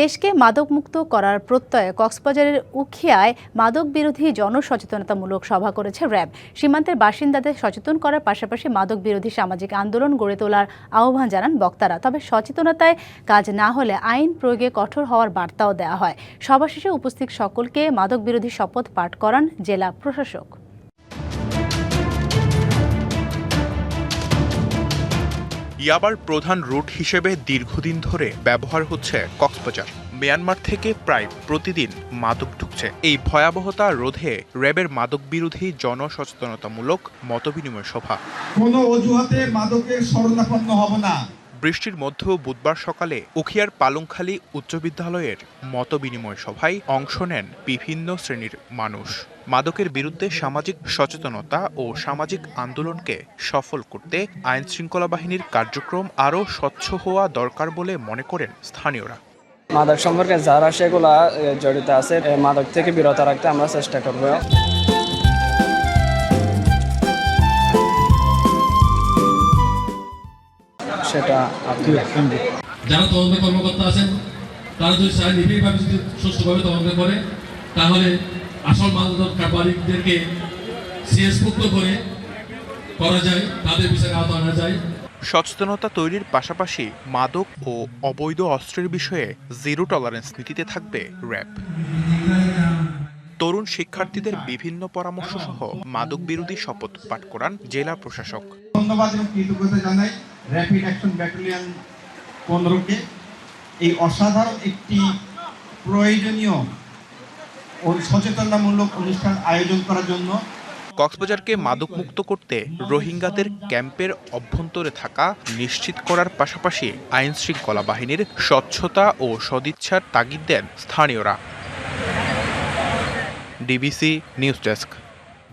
দেশকে মাদকমুক্ত করার প্রত্যয়ে কক্সবাজারের উখিয়ায় মাদক বিরোধী জনসচেতনতামূলক সভা করেছে র্যাব। সীমান্তের বাসিন্দাদের সচেতন করার পাশাপাশি মাদক বিরোধী সামাজিক আন্দোলন গড়ে তোলার আহ্বান জানান বক্তারা। তবে সচেতনতায় কাজ না হলে আইন প্রয়োগে কঠোর হওয়ার বার্তাও দেওয়া হয়। সভা শেষে উপস্থিত সকলকে মাদক বিরোধী শপথ পাঠ করান জেলা প্রশাসক। ইয়াবার প্রধান রুট হিসেবে দীর্ঘদিন ধরে ব্যবহার হচ্ছে কক্সবাজার। মিয়ানমার থেকে প্রায় প্রতিদিন মাদক ঢুকছে। এই ভয়াবহতা রোধে র্যাবের মাদক বিরোধী জনসচেতনতামূলক মতবিনিময় সভা। কোনো অজুহাতে মাদকের শরণাপন্ন হব না। বৃষ্টির মধ্যেও বুধবার সকালে উখিয়ার পালংখালী উচ্চ বিদ্যালয়ের মতবিনিময় সভায় অংশ নেন বিভিন্ন শ্রেণির মানুষ। মাদকের বিরুদ্ধে সামাজিক সচেতনতা ও সামাজিক আন্দোলনকে সফল করতে আইন শৃঙ্খলা বাহিনীর কার্যক্রম আরও স্বচ্ছ হওয়া দরকার বলে মনে করেন স্থানীয়রা। মাদক সম্পর্কে যারা সেগুলা জড়িত আছে মাদক থেকে বিরত রাখতে আমরা চেষ্টা করব। সেটা আপনি যারা তদন্ত কর্মকর্তা আছেন তারা যদি সারা নিবিড়ভাবে যদি সুষ্ঠুভাবে তদন্ত করে তাহলে আসল মাদক কারবারিকদেরকে সিএস মুক্ত করে করা যায় তাদের বিচারে আওতা আনা যায়। সচেতনতা তৈরির পাশাপাশি মাদক ও অবৈধ অস্ত্রের বিষয়ে জিরো টলারেন্স নীতিতে থাকবে র্যাব। তরুণ শিক্ষার্থীদের বিভিন্ন পরামর্শ সহ মাদক বিরোধী শপথ পাঠ করান জেলা প্রশাসক। ধন্যবাদ এবং কৃতজ্ঞতা জানাই। র্যাপিড অ্যাকশন ব্যাটালিয়ন পনেরোকে। এই অসাধারণ একটি প্রয়োজনীয় ও সচেতনতামূলক অনুষ্ঠান আয়োজন করার জন্য কক্সবাজারকে মাদকমুক্ত করতে রোহিঙ্গাদের ক্যাম্পের অভ্যন্তরে থাকা নিশ্চিত করার পাশাপাশি আইন শৃঙ্খলা বাহিনীর স্বচ্ছতা ও সদিচ্ছার তাগিদ দেন স্থানীয়রা। DBC news desk.